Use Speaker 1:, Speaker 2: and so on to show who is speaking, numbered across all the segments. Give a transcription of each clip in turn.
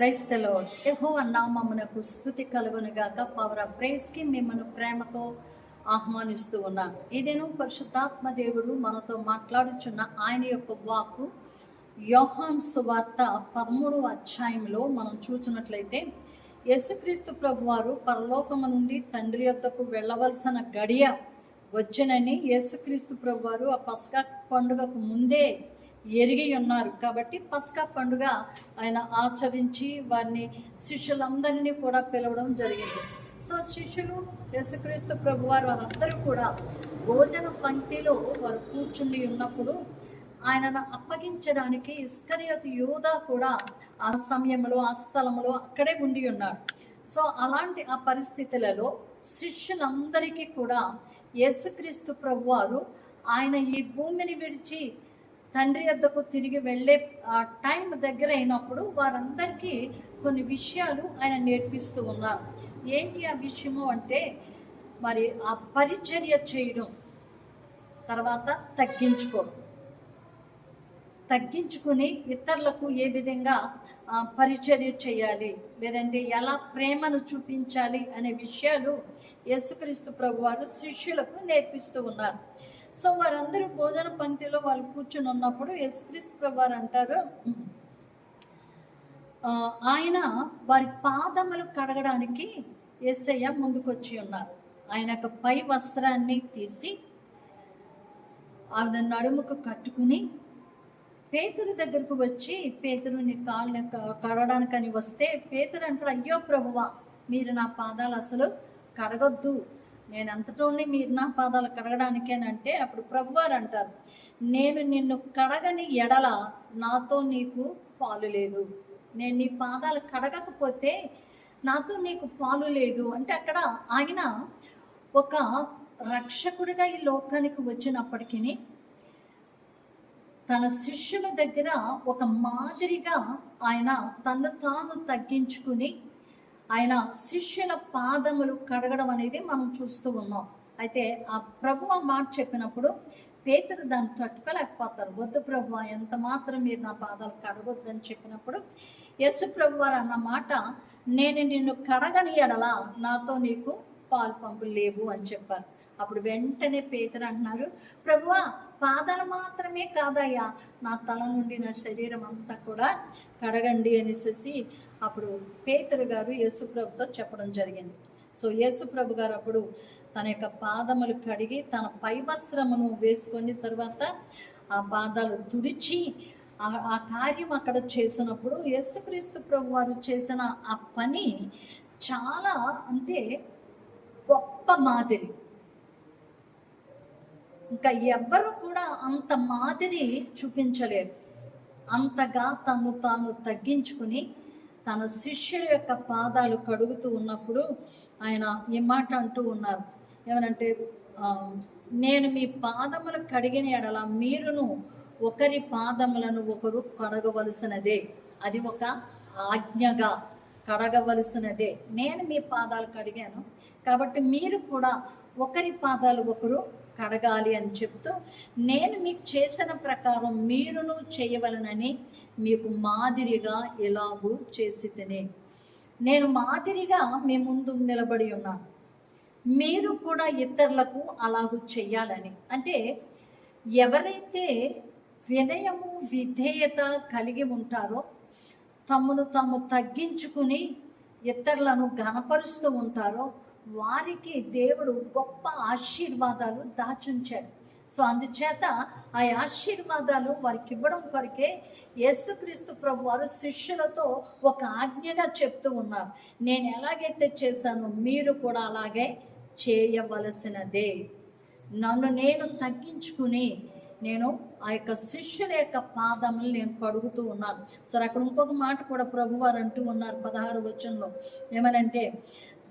Speaker 1: క్రైస్తలో యహో నామమునకు స్థుతి కలుగును గాక. పవర్ ఆఫ్ ప్రేస్కి మిమ్మల్ని ప్రేమతో ఆహ్వానిస్తూ ఉన్నాను ఇదేను పరిశుద్ధాత్మ దేవుడు మనతో మాట్లాడుచున్న ఆయన యొక్క వాక్కు యోహాన్ సువార్త పదమూడవ అధ్యాయంలో మనం చూసినట్లయితే యేసుక్రీస్తు ప్రభు వారు పరలోకము నుండి తండ్రి యొద్దకు వెళ్ళవలసిన గడియ వచ్చనని యేసుక్రీస్తు ప్రభు వారు ఆ పస్కా పండుగకు ముందే ఎరిగి ఉన్నారు. కాబట్టి పస్కా పండుగ ఆయన ఆచరించి వారిని శిష్యులందరినీ కూడా పిలవడం జరిగింది. సో శిష్యులు యేసుక్రీస్తు ప్రభు వారు వారందరూ కూడా భోజన పంక్తిలో వారు కూర్చుండి ఉన్నప్పుడు ఆయనను అప్పగించడానికి ఇస్కరియోతు యోధ కూడా ఆ సమయంలో ఆ స్థలంలో అక్కడే ఉండి ఉన్నాడు. సో అలాంటి ఆ పరిస్థితులలో శిష్యులందరికీ కూడా యేసుక్రీస్తు ప్రభు వారు ఆయన ఈ భూమిని విడిచి తండ్రి వద్దకు తిరిగి వెళ్ళే ఆ టైం దగ్గర అయినప్పుడు వారందరికీ కొన్ని విషయాలు ఆయన నేర్పిస్తూ ఉన్నారు. ఏంటి ఆ విషయము అంటే మరి ఆ పరిచర్య చేయడం తర్వాత తగ్గించుకోవడం. తగ్గించుకుని ఇతరులకు ఏ విధంగా ఆ, పరిచర్య చేయాలి లేదంటే ఎలా ప్రేమను చూపించాలి అనే విషయాలు యేసుక్రీస్తు ప్రభువారు శిష్యులకు నేర్పిస్తూ ఉన్నారు. సో వారందరూ భోజన పంక్తిలో వాళ్ళు కూర్చుని ఉన్నప్పుడు యేసుక్రీస్తు ప్రభు వారు అంటారు ఆయన వారి పాదములు కడగడానికి యేసయ్య ముందుకొచ్చి ఉన్నారు. ఆయన యొక్క పై వస్త్రాన్ని తీసి ఆవిడ నడుముకు కట్టుకుని పేతుడి దగ్గరకు వచ్చి పేతురుని కాళ్ళని కడగడానికని వస్తే పేతుడు అంటారు అయ్యో ప్రభువా మీరు నా పాదాలు అసలు కడగొద్దు. నేను అంతటోని మీరు నా పాదాలు కడగడానికేనంటే అప్పుడు ప్రభువారు అంటారు నేను నిన్ను కడగని ఎడల నాతో నీకు పాలు లేదు. నేను నీ పాదాలు కడగకపోతే నాతో నీకు పాలు లేదు. అంటే అక్కడ ఆయన ఒక రక్షకుడిగా ఈ లోకానికి వచ్చినప్పటికీ తన శిష్యుల దగ్గర ఒక మాదిరిగా ఆయన తను తాను తగ్గించుకుని ఆయన శిష్యుల పాదములు కడగడం అనేది మనం చూస్తూ ఉన్నాం. అయితే ఆ ప్రభు మాట చెప్పినప్పుడు పేతురు దాన్ని తట్టుకోలేకపోతారు. వద్దు ప్రభు ఎంత మాత్రం మీరు నా పాదాలు కడగొద్దని చెప్పినప్పుడు యశు ప్రభు వారు అన్న మాట నేను నిన్ను కడగని ఎడలా నాతో నీకు పాలు పంపులు లేవు అని చెప్పారు. అప్పుడు వెంటనే పేతురు అంటున్నారు ప్రభువా పాదాలు మాత్రమే కాదయ్యా నా తల నుండి నా శరీరం అంతా కూడా కడగండి అనేసి అప్పుడు పేతురు గారు యేసుప్రభుతో చెప్పడం జరిగింది. సో యేసుప్రభు గారు అప్పుడు తన యొక్క పాదములు కడిగి తన పైవస్త్రమును వేసుకొని తర్వాత ఆ పాదాలు తుడిచి ఆ- ఆ కార్యం అక్కడ చేసినప్పుడు యేసుక్రీస్తు ప్రభు వారు చేసిన ఆ పని చాలా అంటే గొప్ప మాదిరి. ఇంకా ఎవ్వరు కూడా అంత మాదిరి చూపించలేరు అంతగా తను తాను తగ్గించుకుని తన శిష్యుల యొక్క పాదాలు కడుగుతూ ఉన్నప్పుడు ఆయన ఈ మాట అంటూ ఉన్నారు. ఏమనంటే ఆ, నేను మీ పాదములు కడిగిన ఎడల మీరును ఒకరి పాదములను ఒకరు కడగవలసినదే. అది ఒక ఆజ్ఞగా కడగవలసినదే. నేను మీ పాదాలు కడిగాను కాబట్టి మీరు కూడా ఒకరి పాదాలు ఒకరు కడగాలి అని చెప్తూ నేను మీకు చేసిన ప్రకారం మీరును చేయవలనని మీకు మాదిరిగా ఎలాగూ చేసి తినే నేను మాదిరిగా మీ ముందు నిలబడి ఉన్నాను మీరు కూడా ఇతరులకు అలాగూ చెయ్యాలని. అంటే ఎవరైతే వినయము విధేయత కలిగి ఉంటారో తమను తాము తగ్గించుకుని ఇతరులను ఘనపరుస్తూ ఉంటారో వారికి దేవుడు గొప్ప ఆశీర్వాదాలు దాచుంచాడు. సో అందుచేత ఆ ఆశీర్వాదాలు వారికి ఇవ్వడం కొరకే యేసుక్రీస్తు ప్రభు వారు శిష్యులతో ఒక ఆజ్ఞగా చెప్తూ ఉన్నారు. నేను ఎలాగైతే చేశానో మీరు కూడా అలాగే చేయవలసినదే. నన్ను నేను తగ్గించుకుని నేను ఆ యొక్క శిష్యుల యొక్క పాదములు నేను కడుగుతూ ఉన్నాను. సరే అక్కడ ఇంకొక మాట కూడా ప్రభువారు అంటూ ఉన్నారు పదహారు వచనంలో. ఏమనంటే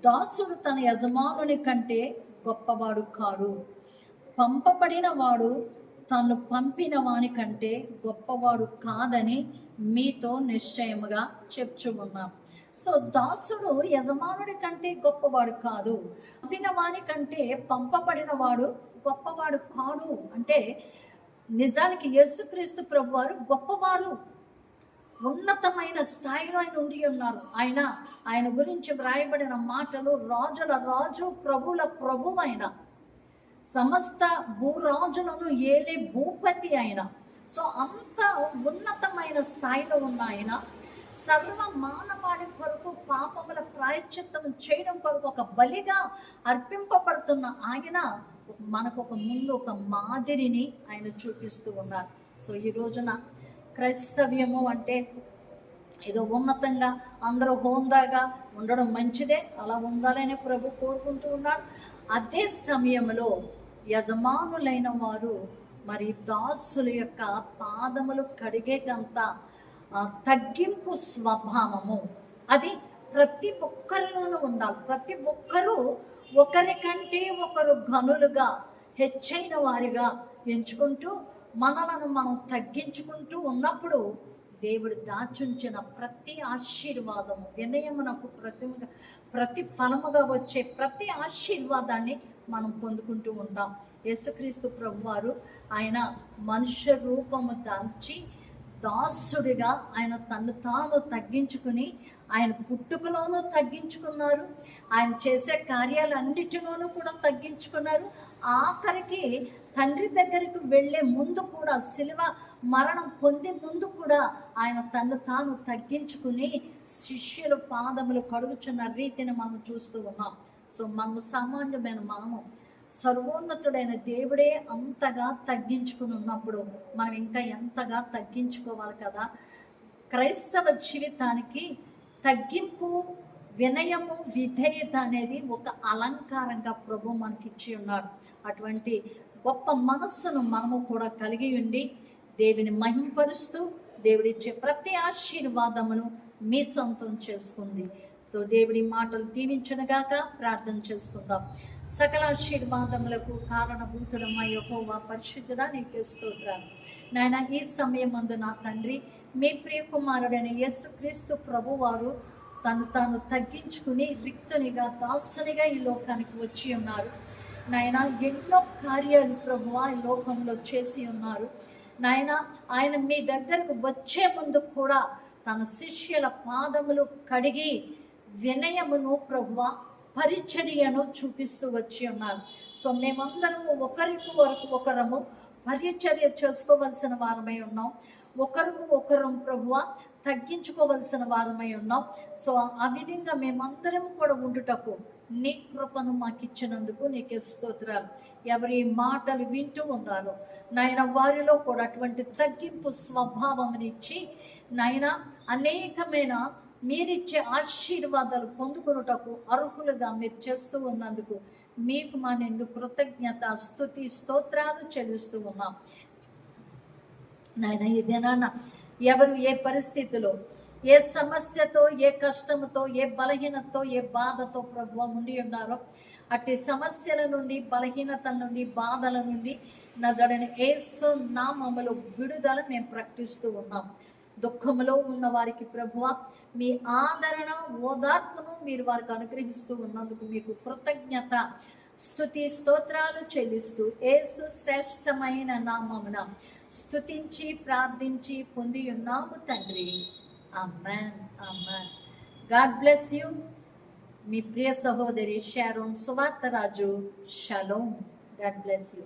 Speaker 1: దాసుడు తన యజమానుని కంటే గొప్పవాడు కాడు. పంపబడిన వాడు తను పంపిన వాని కంటే గొప్పవాడు కాదని మీతో నిశ్చయముగా చెప్చు ఉన్నాం సో దాసుడు యజమానుడి కంటే గొప్పవాడు కాదు. పంపిన వాని కంటే పంపబడిన వాడు గొప్పవాడు కాడు. అంటే నిజానికి యేసుక్రీస్తు ప్రభు వారు గొప్పవారు. ఉన్నతమైన స్థాయిలో ఆయన ఉండి ఉన్నారు. ఆయన ఆయన గురించి వ్రాయబడిన మాటలు రాజుల రాజు ప్రభుల ప్రభు ఆయన సమస్త భూరాజులను ఏలే భూపతి ఆయన సో అంత ఉన్నతమైన స్థాయిలో ఉన్న ఆయన సర్వ మానవాళి కొరకు పాపముల ప్రాయశ్చిత్తం చేయడం కొరకు ఒక బలిగా అర్పింపబడుతున్న ఆయన మనకు ఒక ముందు ఒక మాదిరిని ఆయన చూపిస్తూ ఉన్నారు. సో ఈ రోజున క్రైస్తవ్యము అంటే ఏదో ఉన్నతంగా అందరూ హోందాగా ఉండడం మంచిదే అలా ఉండాలని ప్రభు కోరుకుంటూ ఉన్నాడు. అదే సమయంలో యజమానులైన వారు మరి దాసుల యొక్క పాదములు కడిగేటంత తగ్గింపు స్వభావము అది ప్రతి ఒక్కరిలోనూ ఉండాలి. ప్రతి ఒక్కరూ ఒకరికంటే ఒకరు గనులుగా హెచ్చైన వారిగా ఎంచుకుంటూ మనలను మనం తగ్గించుకుంటూ ఉన్నప్పుడు దేవుడు దాచుంచిన ప్రతి ఆశీర్వాదము వినయమునకు ప్రతి ప్రతి ఫలముగా వచ్చే ప్రతి ఆశీర్వాదాన్ని మనం పొందుకుంటూ ఉంటాం. యేసుక్రీస్తు ప్రభువారు ఆయన మనుష్య రూపము దాల్చి దాసుడిగా ఆయన తను తాను తగ్గించుకుని ఆయన పుట్టుకలోనూ తగ్గించుకున్నారు. ఆయన చేసే కార్యాలన్నిటిలోనూ కూడా తగ్గించుకున్నారు. ఆఖరికి తండ్రి దగ్గరికి వెళ్ళే ముందు కూడా శిలువ మరణం పొందే ముందు కూడా ఆయన తను తాను తగ్గించుకుని శిష్యులు పాదములు కడుగుచున్న రీతిని మనం చూస్తూ ఉన్నాం. సో మనము సామాన్యమైన మనము సర్వోన్నతుడైన దేవుడే అంతగా తగ్గించుకుని ఉన్నప్పుడు మనం ఇంకా ఎంతగా తగ్గించుకోవాలి కదా? క్రైస్తవ జీవితానికి తగ్గింపు వినయము విధేయత అనేది ఒక అలంకారంగా ప్రభు మనకి ఇచ్చి ఉన్నాడు అటువంటి గొప్ప మనస్సును మనము కూడా కలిగి ఉండి దేవుని మహింపరుస్తూ దేవుడిచ్చే ప్రతి ఆశీర్వాదమును మీ సొంతం చేసుకుంది. తో దేవుడి మాటలు దీవించనుగాక ప్రార్థన చేసుకుందాం. సకల ఆశీర్వాదములకు కారణభూతుడమ్మ యెహోవా పరిశుద్ధుడా నీకే స్తోత్రాలు. నాయన ఈ సమయం అందు నా తండ్రి మీ ప్రియ కుమారుడైన యేసుక్రీస్తు ప్రభువారు తను తాను తగ్గించుకుని రిక్తునిగా దాసునిగా ఈ లోకానికి వచ్చి ఉన్నారు. నాయన ఎన్నో కార్యాలు ప్రభువా ఈ లోకంలో చేసి ఉన్నారు. నాయన ఆయన మీ దగ్గరకు వచ్చే ముందు కూడా తన శిష్యుల పాదములు కడిగి వినయమును ప్రభువ పరిచర్యను చూపిస్తూ వచ్చి ఉన్నారు. సో మేమందరము ఒకరికి వరకు ఒకరము పరిచర్య చేసుకోవలసిన వారమై ఉన్నాం. ఒకరికి ఒకరం ప్రభువ తగ్గించుకోవలసిన వారమై ఉన్నాం. సో ఆ విధంగా మేమందరం కూడా ఉండుటకు నీ కృపను మాకు ఇచ్చినందుకు నీకు స్తోత్రాలు. ఎవరి మాటలు వింటూ ఉన్నారో నాయన వారిలో కూడా అటువంటి తగ్గింపు స్వభావం ఇచ్చి నాయన అనేకమైన మీరిచ్చే ఆశీర్వాదాలు పొందుకున్నటకు అర్హులుగా మీరు చేస్తూ ఉన్నందుకు మీకు మా నిండు కృతజ్ఞత స్థుతి స్తోత్రాలు చెల్లిస్తూ ఉన్నాం. నాయన ఇదేనా ఎవరు ఏ పరిస్థితిలో ఏ సమస్యతో ఏ కష్టముతో ఏ బలహీనతతో ఏ బాధతో ప్రభు ఉండి ఉన్నారో అట్టి సమస్యల నుండి బలహీనతల నుండి బాధల నుండి నజడని ఏసు నామములో విడుదల మేము ప్రకటిస్తూ ఉన్నాం. దుఃఖంలో ఉన్న వారికి ప్రభువ మీ ఆదరణ ఓదార్పును మీరు వారికి అనుగ్రహిస్తూ ఉన్నందుకు మీకు కృతజ్ఞత స్థుతి స్తోత్రాలు చెల్లిస్తూ ఏసు శ్రేష్టమైన నామమున స్థుతించి ప్రార్థించి పొంది ఉన్నాము తండ్రి. Amen amen God bless you. మీ ప్రియ సహోదరి Sharon Suvartharaju. Shalom. God bless you.